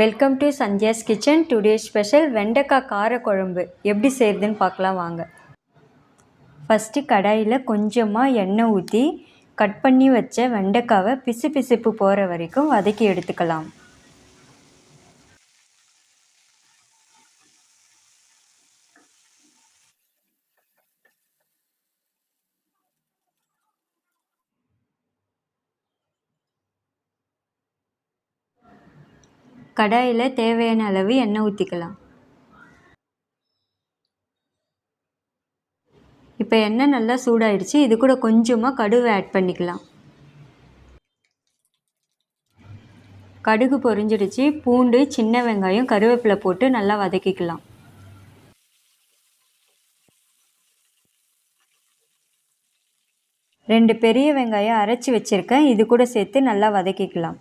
Welcome to Sanjaya's kitchen today special வெண்டைக்காய் காரக்குழம்பு. எப்படி செய்கிறதுன்னு பார்க்கலாம் வாங்க. ஃபஸ்ட்டு கடாயில் கொஞ்சமாக எண்ணெய் ஊற்றி கட் பண்ணி வச்ச வெண்டைக்காவை பிசு பிசுப்பு போகிற வரைக்கும் வதக்கி எடுத்துக்கலாம். கடாயில் தேவையான அளவு எண்ணெய் ஊற்றிக்கலாம் இப்போ எண்ணெய் நல்லா சூடாயிடுச்சு இது கூட கொஞ்சமாக கடுகு ஆட் பண்ணிக்கலாம். கடுகு பொரிஞ்சிடுச்சு பூண்டு சின்ன வெங்காயம் கருவேப்பிலை போட்டு நல்லா வதக்கிக்கலாம். ரெண்டு பெரிய வெங்காயம் அரைச்சி வச்சுருக்கேன் இது கூட சேர்த்து நல்லா வதக்கிக்கலாம்.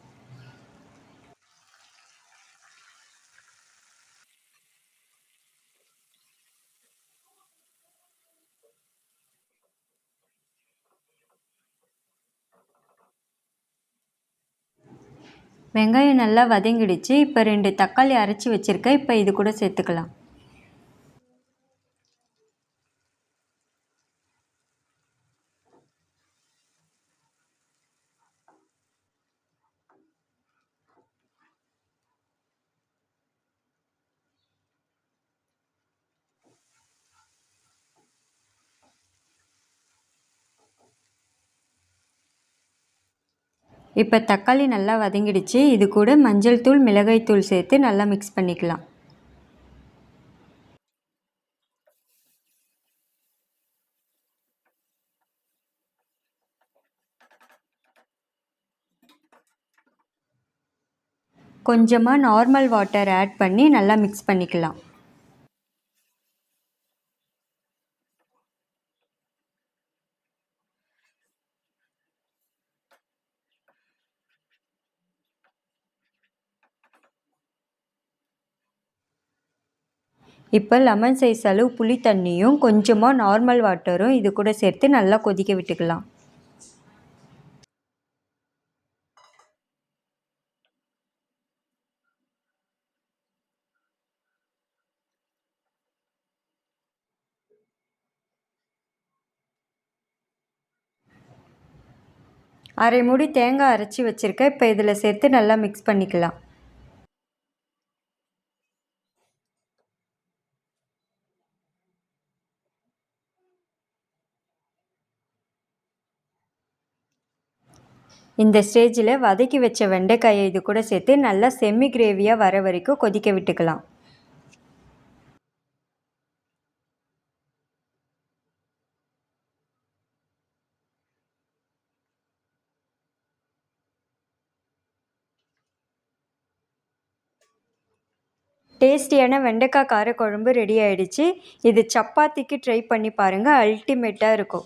வெங்காயம் நல்லா வதங்கிடுச்சு. இப்போ ரெண்டு தக்காளி அரைச்சி வச்சுருக்கேன். இப்போ இது கூட சேர்த்துக்கலாம். இப்போ தக்காளி நல்லா வதங்கிடுச்சு. இது கூட மஞ்சள் தூள் மிளகாய் தூள் சேர்த்து நல்லா மிக்ஸ் பண்ணிக்கலாம். கொஞ்சமாக நார்மல் வாட்டர் ஆட் பண்ணி நல்லா மிக்ஸ் பண்ணிக்கலாம். இப்போ லெமன் சைஸ் அளவு புளி தண்ணியும் கொஞ்சமாக நார்மல் வாட்டரும் இது கூட சேர்த்து நல்லா கொதிக்க விட்டுக்கலாம். அரை மூடி தேங்காய் அரைச்சி வச்சுருக்கேன். இப்போ இதில் சேர்த்து நல்லா மிக்ஸ் பண்ணிக்கலாம். இந்த ஸ்டேஜில் வதக்கி வச்ச வெண்டைக்காயை இது கூட சேர்த்து நல்லா செம்மி கிரேவியாக வர வரைக்கும் கொதிக்க விட்டுக்கலாம். டேஸ்டியான வெண்டைக்காய் காரக்குழம்பு ரெடி ஆயிடுச்சு. இது சப்பாத்திக்கு ட்ரை பண்ணி பாருங்கள் அல்டிமேட்டாக இருக்கும்.